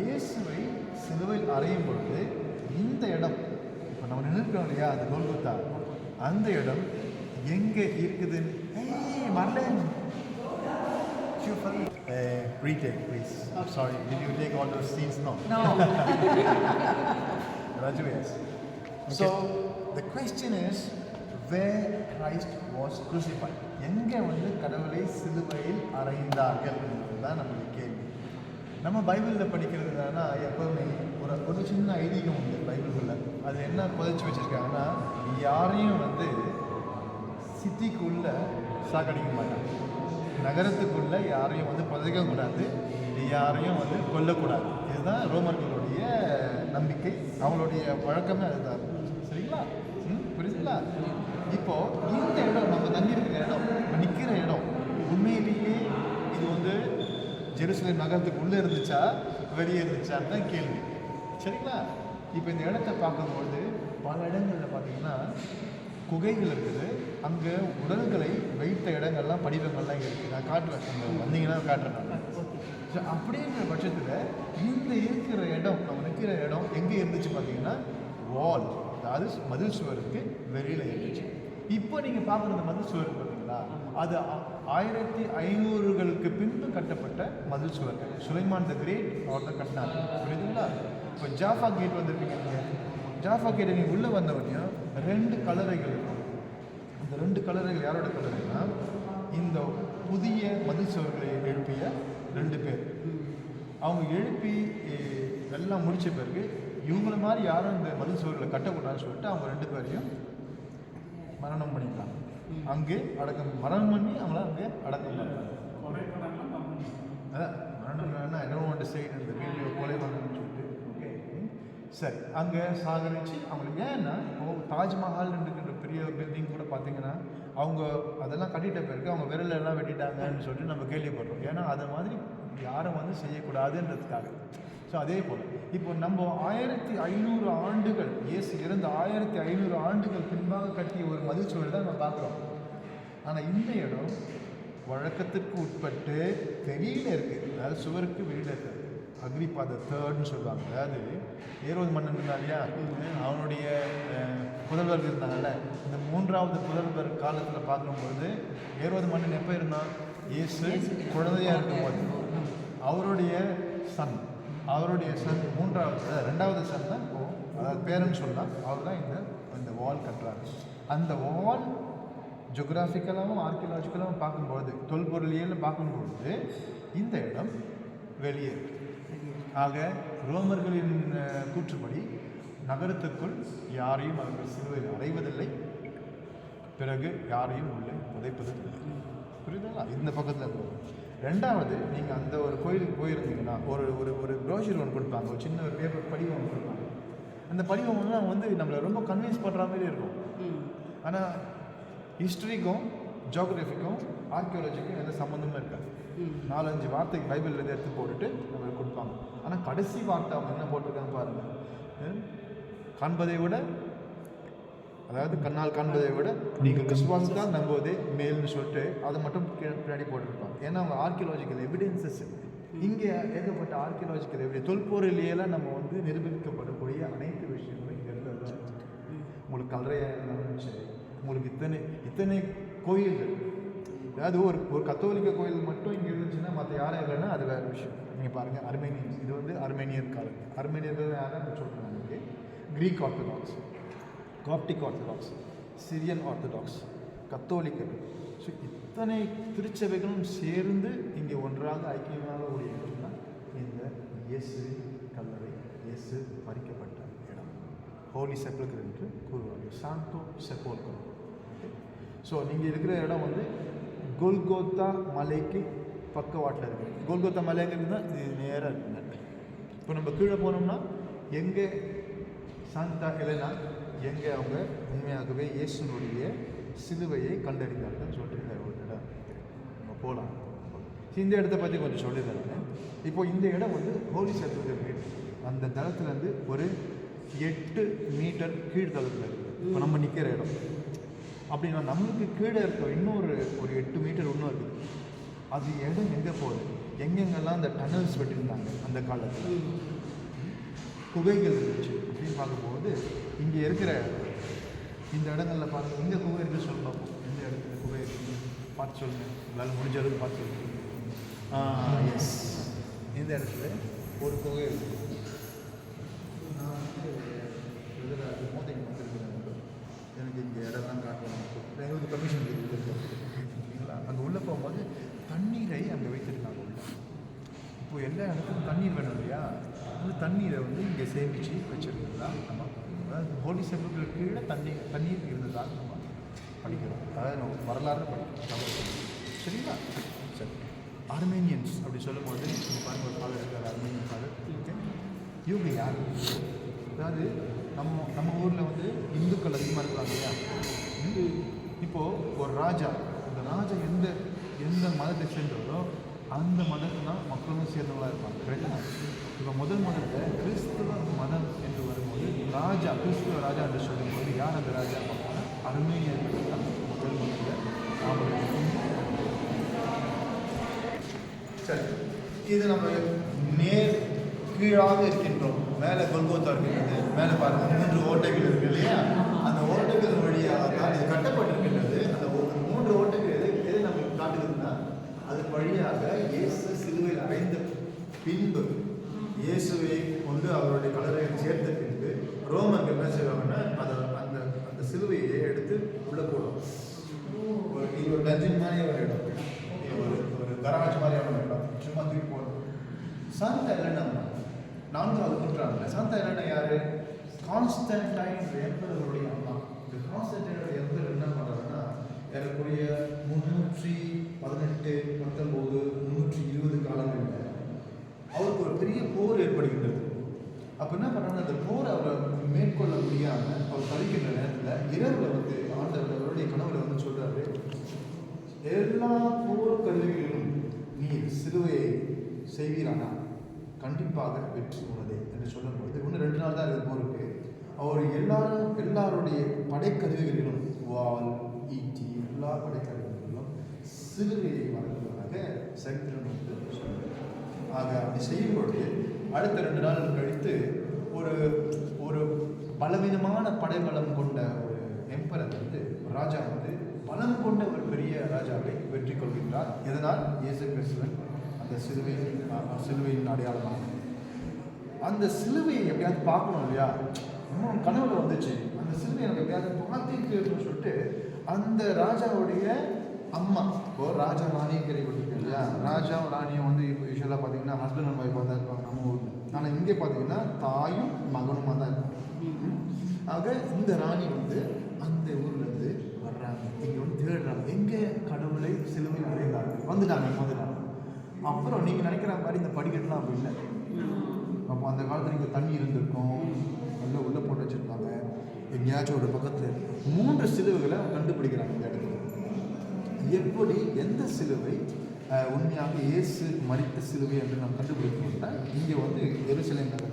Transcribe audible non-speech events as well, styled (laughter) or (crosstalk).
இயேசுவை சிலுவையில் அறையும் பொழுது இந்த இடம் இப்போ நம்ம நின்றுக்கிறோம் இல்லையா அந்த கோல்குத்தா அந்த இடம் எங்கே இருக்குதுன்னு ஏய் மர்லேன் Uh, retake, please. I'm sorry. Did you take all those scenes? No. No. (laughs) Raju, yes. So the question is where Christ was crucified. எங்கே வந்து கடவுளை சிலுவையில் அறைந்தார்கள் என்பதுதான் நம்மளுடைய கேள்வி நம்ம பைபிளில் படிக்கிறது என்னன்னா ஒரு ஒரு சின்ன ஐதீகம் உண்டு பைபிளுக்குள்ள அது என்ன புதைச்சி வச்சிருக்காங்கன்னா யாரையும் வந்து சிட்டிக்குள்ளே சாக்கடிக்க மாட்டாங்க. நகரத்துக்குள்ளே யாரையும் வந்து புதைக்கக்கூடாது யாரையும் வந்து கொல்லக்கூடாது. இதுதான் ரோமர்களுடைய நம்பிக்கை. அவங்களுடைய வழக்கமே அதுதான். சரிங்களா? ம் புரியுதுங்களா? இப்போது இந்த இடம் நம்ம தங்கியிருக்கிற இடம் நம்ம நிற்கிற இடம் உண்மையிலேயே இது வந்து ஜெருசலேம் நகரத்துக்கு உள்ளே இருந்துச்சா வெளியே இருந்துச்சான்னு தான் கேள்வி. சரிங்களா? இப்போ இந்த இடத்த பார்க்கும்பொழுது பல இடங்களில் பார்த்தீங்கன்னா குகைகள் இருக்குது. அங்கே உடல்களை வைத்த இடங்கள்லாம் படிவங்கள்லாம் இங்கே இருக்குது நான் காட்டுவேன் அங்கே வந்தீங்கன்னா காட்டுறேன் ஸோ அப்படிங்கிற பட்சத்தில் இந்த இருக்கிற இடம் நம்ம நிற்கிற இடம் எங்கே இருந்துச்சு பார்த்தீங்கன்னா வால். அதாவது மதில் சுவருக்கு வெளியில் இருந்துச்சு. இப்போ நீங்கள் பார்க்குற மதில் சுவர் பார்த்தீங்களா அது ஆ- ஆயிரத்தி ஐநூறுகளுக்கு பின்பு கட்டப்பட்ட மதில் சுவர்கள் சுலைமான் த கிரேட் அவர் தான் கட்டினார் புரியுதுங்களா? இப்போ ஜாஃபா கேட் வந்திருக்கீங்க நீங்கள் ஜாஃபா கேட் நீங்கள் உள்ளே வந்தவனையும் ரெண்டு கலரைகள் இருக்கும். இந்த ரெண்டு கலரைகள் யாரோட கலரைனா இந்த புதிய மதில் சுவர்களை எழுப்பிய ரெண்டு பேர். அவங்க எழுப்பி எல்லாம் முடித்த பிறகு இவங்கள மாதிரி யாரும் இந்த மதில் சுவர்களை கட்டக்கூடாதுன்னு சொல்லிட்டு அவங்க ரெண்டு பேரையும் மரணம் பண்ணிக்கலாம் அங்கே அடக்கம் மரணம் பண்ணி அவங்கள அங்கே அடக்கம் பண்ணாங்க அதான் மரணம் வேணா ஐ டோன்ட் வாண்ட் இந்த வீடியோ கொலை பண்ணணும்னு சொல்லிட்டு. ஓகே சரி அங்கே சாகரிச்சு அவங்களுக்கு ஏன்னா இப்போ தாஜ்மஹால் இருக்கின்ற பெரிய பில்டிங் கூட பார்த்தீங்கன்னா அவங்க அதெல்லாம் கட்டிட்ட பிறகு அவங்க விரல் எல்லாம் வெட்டிட்டாங்கன்னு சொல்லிட்டு நம்ம கேள்விப்படுறோம். ஏன்னா அதை மாதிரி யாரும் வந்து செய்யக்கூடாதுன்றதுக்காக. ஸோ அதே போல் இப்போ நம்ம ஆயிரத்தி ஐநூறு ஆண்டுகள் இயேசு இறந்த ஆயிரத்தி ஐநூறு ஆண்டுகள் பின்பாக கட்டிய ஒரு மதிச்சுவல் தான் நம்ம பார்க்குறோம். ஆனால் இந்த இடம் வழக்கத்திற்கு உட்பட்டு வெளியில் இருக்குது அதாவது சுவருக்கு வெளியில் இருக்குது அக்ரிபாத தேர்ட்னு சொல்லுவாங்க. அதாவது ஏரோது மன்னன் இருந்தான் இல்லையா? அவனுடைய புதல்வர் இருந்தாங்கல்ல? இந்த மூன்றாவது புதல்வர் காலத்தில் பார்க்கும்பொழுது ஏரோது மன்னன் எப்போ இருந்தான்? இயேசு குழந்தையாக இருக்கும்போது. அவருடைய சன் அவருடைய சன் மூன்றாவது ரெண்டாவது சன் தான் அதாவது பேரன் சொல்லலாம். அவர் தான் இந்த இந்த வால் கட்டுறாரு. அந்த வால் ஜியோகிராஃபிக்கலாகவும் ஆர்கியலாஜிக்கலாகவும் பார்க்கும்பொழுது தொல்பொருளியல் பார்க்கும்பொழுது இந்த இடம் வெளியே ஆக ரோமர்களின் கூற்றுப்படி நகரத்துக்குள் யாரையும் அவர்கள் சிலுவையில் அடைவதில்லை. பிறகு யாரையும் உள்ளே புதைப்பதும் இல்லை. புரியுதுங்களா? இந்த பக்கத்தில் போகும். ரெண்டாவது நீங்கள் அந்த ஒரு கோயிலுக்கு போயிருந்தீங்கன்னா ஒரு ஒரு ஒரு ப்ரோஷர் ஒன்று கொடுப்பாங்க. ஒரு சின்ன ஒரு பேப்பர் படிவம் ஒன்று கொடுப்பாங்க. அந்த படிவம் வந்து அவங்க வந்து நம்மளை ரொம்ப கன்வின்ஸ் பண்ணுற மாதிரி இருக்கும். ஆனால் ஹிஸ்ட்ரிக்கும் ஜியோகிராஃபிக்கும் ஆர்கியாலஜிக்கும் எந்த சம்மந்தமும் இருக்காது. நாலஞ்சு வார்த்தை பைபிள்லேருந்து எடுத்து போட்டுட்டு நம்மளுக்கு கொடுப்பாங்க. ஆனால் கடைசி வார்த்தை அவங்க என்ன போட்டிருக்காங்க பாருங்கள்? காண்பதை விட அதாவது கண்ணால் காண்பதை விட நீங்கள் விசுவாசத்தால் நம்புவதே மேல்னு சொல்லிட்டு அதை மட்டும் பின்னாடி போட்டிருப்பாங்க. ஏன்னா அவங்க ஆர்கியலாஜிக்கல் எவிடென்சஸ் இங்கே ஏகப்பட்ட ஆர்கியலாஜிக்கல் எப்படி தொல்பொருளியெல்லாம் நம்ம வந்து நிரூபிக்கப்படக்கூடிய அனைத்து விஷயங்களும் இங்கே இருந்தது உங்களுக்கு கல்றையாக இருந்தாலும் சரி உங்களுக்கு இத்தனை இத்தனை கோயில்கள். அதாவது ஒரு ஒரு கத்தோலிக்க கோயில் மட்டும் இங்கே இருந்துச்சுன்னா மற்ற யாரும் இல்லைன்னா அது வேறு விஷயம். நீங்கள் பாருங்கள் அர்மேனியன்ஸ் இது வந்து அர்மேனியன் காலம் அர்மேனியர்கள் யாரும் சொல்கிறாங்க Greek Orthodox Coptic Orthodox Syrian Orthodox கத்தோலிக்கர்கள் so இத்தனை திருச்சபைகளும் சேர்ந்து இங்கே ஒன்றாக ஐக்கியமாக ஒரு இடம்னா இந்த இயேசு கல்லறை இயேசு பறிக்கப்பட்ட இடம். ஹோலி செப்பல்கர் என்று கூறுவாங்க. சாந்தோ செப்போல்கர் ஸோ நீங்கள் இருக்கிற இடம் வந்து கோல்கோத்தா மலைக்கு பக்கவாட்டில் இருக்குது. கோல்கோத்தா மலைங்கிறது தான் இது நேராக இருக்குங்க. இப்போ நம்ம கீழே போனோம்னா எங்கே சாந்தா எலனா எங்கே அவங்க உண்மையாகவே இயேசுனுடைய சிலுவையை கண்டறிந்தார்கள்னு சொல்லியிருந்தார் ஒரு இடம். நம்ம போகலாம். இந்த இடத்த பற்றி கொஞ்சம் சொல்லியிருந்தாங்க இப்போ இந்த இடம் வந்து ஹோலி சர்டிஃபிகேட் வீடு அந்த தளத்துலேருந்து ஒரு எட்டு மீட்டர் கீழ்த்தளத்தில் இருக்குது இப்போ நம்ம நிற்கிற இடம். அப்படின்னா நம்மளுக்கு கீழே இருக்க இன்னொரு ஒரு எட்டு மீட்டர் இன்னும் இருக்குது அது இடம் எங்கே போகுது? எங்கெங்கெல்லாம் அந்த டனல்ஸ் வெட்டியிருந்தாங்க அந்த காலத்தில்? குகைகள் இருந்துச்சு அப்படின்னு பார்க்கும்போது இங்கே இருக்கிற இந்த இடங்களில் பார்த்து இந்த குகை இருக்குன்னு சொல்ல பார்ப்போம் எந்த இடத்துல குகை இருக்கு பார்த்து சொல்லுங்க. உங்களால் முடிஞ்ச அளவுக்கு பார்த்து சொல்லுங்க. எஸ் இந்த இடத்துல ஒரு குகை இருக்கு. நான் வந்து இதில் மோதிங்க வந்துருக்கிறேன். எனக்கு இங்கே இடம்லாம் காட்டணும். எங்களுக்கு கமிஷன் இருக்குது சரிங்களா அங்கே உள்ளே போகும்போது தண்ணீரை அங்கே வைத்திருக்காங்க உள்ள. இப்போ எல்லா இடத்துக்கும் தண்ணீர் வேணும் இல்லையா? அந்த தண்ணீரை வந்து இங்கே சேமித்து வச்சுருந்ததா நம்ம அதாவது ஹோலி செப்பலுக்கு கீழே தண்ணி தண்ணீர் இருந்ததாக நம்ம படிக்கிறோம். அதாவது நம்ம வரலாறு படிக்கிறோம். சரிங்களா? சரி. ஆர்மேனியன்ஸ் அப்படி சொல்லும்போது பாருங்க ஒரு ஃபாதர் இருக்கார் ஆர்மேனியன் ஃபாதர் இவங்க யார்? அதாவது நம்ம நம்ம ஊரில் வந்து இந்துக்கள் அதிகமாக இருக்கிறாங்க இல்லையா? இப்போது ஒரு ராஜா அந்த ராஜா எந்த எந்த மதத்தை சேர்ந்ததோ அந்த மதத்துனா மக்களும் சேர்ந்தவங்களாக இருப்பாங்க. கரெக்டா இப்போ முதல் முதல்ல கிறிஸ்துவ மதம் என்று வரும்போது ராஜா கிறிஸ்துவ ராஜா என்று சொல்லும்போது யார் அந்த ராஜா பார்ப்பாங்க அருமையாக தான் முதல் முதல்ல சரி இது நம்ம நேர் கீழாக இருக்கின்றோம். மேலே கொல்கோத்தா இருக்கின்றது. மேலே பாருங்க மூன்று ஓட்டைகள் இருக்கு இல்லையா? அந்த ஓட்டைகள் வழியாக தான் இது கட்டப்பட்டிருக்கின்றது அந்த ஒரு மூன்று ஓட்டைகள் எது எது நமக்கு காட்டுதுன்னா அதன் வழியாக இயேசு சிலுவையில் அடைந்த பின்பு இயேசுவை கொண்டு அவருடைய கலரையில் சேர்த்த பின்பு ரோமர்கள் என்ன செய்வாங்கன்னா அதை அந்த அந்த சிலுவையை எடுத்து உள்ள போடும். ஒரு இது ஒரு டஞ்சன் மாதிரி ஒரு இடம். ஒரு ஒரு கராஜ் மாதிரியான ஒரு இடம். சும்மா தூக்கி போடும். சாந்தா எலனா நான்காவது நூற்றாண்டுல சாந்தா எலனா யாரு? கான்ஸ்டன்டைன் எம்பரருடைய அம்மா. இந்த கான்ஸ்டன்டைனோட எம்பரர் என்ன பண்ணுறதுன்னா ஏறக்குறைய முன்னூற்றி பதினெட்டு பத்தொம்போது முன்னூற்றி இருபது காலங்களில் அவருக்கு ஒரு பெரிய போர் ஏற்படுகின்றது அப்போ என்ன பண்ணுறாங்க அந்த போரை அவர் மேற்கொள்ள முடியாமல் அவர் தவிக்கின்ற நேரத்தில் இரவில் வந்து ஆண்டவர் அவருடைய கனவுல வந்து சொல்கிறாரு எல்லா போர் கருவிகளிலும் நீ சிலுவையை செய்வீரானா? கண்டிப்பாக வெற்றி உனதே என்று சொல்லும்போது இன்னும் ரெண்டு நாள் தான் இது போருக்கு. அவர் எல்லாரும் எல்லாருடைய படைக்கருவிகளிலும் வால் ஈட்டி எல்லா படைக்கருவிகளிலும் சிலுவையை வழங்குவதாக சரித்திரம் வந்து சொல்லுது ஆக அப்படி செய்யும்பொழுது அடுத்த ரெண்டு நாள் கழித்து ஒரு ஒரு பலவீனமான படைபலம் கொண்ட ஒரு எம்பரர் வந்து ராஜா வந்து பலம் கொண்ட ஒரு பெரிய ராஜாவை வெற்றி கொள்கின்றார். எதனால்? இயேசு கிறிஸ்துவன் அந்த சிலுவையின் சிலுவையின் அடையாளமாக. அந்த சிலுவையை எப்படியாவது பார்க்கணும் இல்லையா? இன்னும் கனவுல வந்துச்சு. அந்த சிலுவை எனக்கு எப்படியாவது பார்த்துருக்குன்னு சொல்லிட்டு அந்த ராஜாவுடைய அம்மா இப்போ ராஜா ராணியும் கேள்விப்பட்டிருக்கேன் இல்லையா? ராஜா ராணியும் வந்து இப்போ யூஸ்வலாக பார்த்தீங்கன்னா ஹஸ்பண்ட் அண்ட் ஒய்ஃபாக தான் இருப்பாங்க. நம்ம இங்கே பார்த்தீங்கன்னா தாயும் மகனுமாக தான் இருப்பாங்க ஆக இந்த ராணி வந்து அந்த ஊர்ல இருந்து வர்றாங்க. இங்க வந்து தேடுறாங்க. எங்க கடவுளை சிலுவையில் அடைந்தார்கள் வந்துட்டாங்க வந்துட்டாங்க அப்புறம் நீங்க நினைக்கிற மாதிரி இந்த படிக்கட்டுலாம் அப்படி இல்லை. அப்போ அந்த காலத்துல இங்கே தண்ணி இருந்திருக்கும். நல்லா உள்ளே போட்டு வச்சிருப்பாங்க. எங்கேயாச்சும் ஒரு பக்கத்தில் மூன்று சிலுவைகளை கண்டுபிடிக்கிறாங்க இந்த இடத்துல. எப்படி எந்த சிலுவை உண்மையாக இயேசு மறித்த சிலுவை என்று நாம் கண்டுபிடிக்கணும்னா இங்கே வந்து எருசலேம் நகர்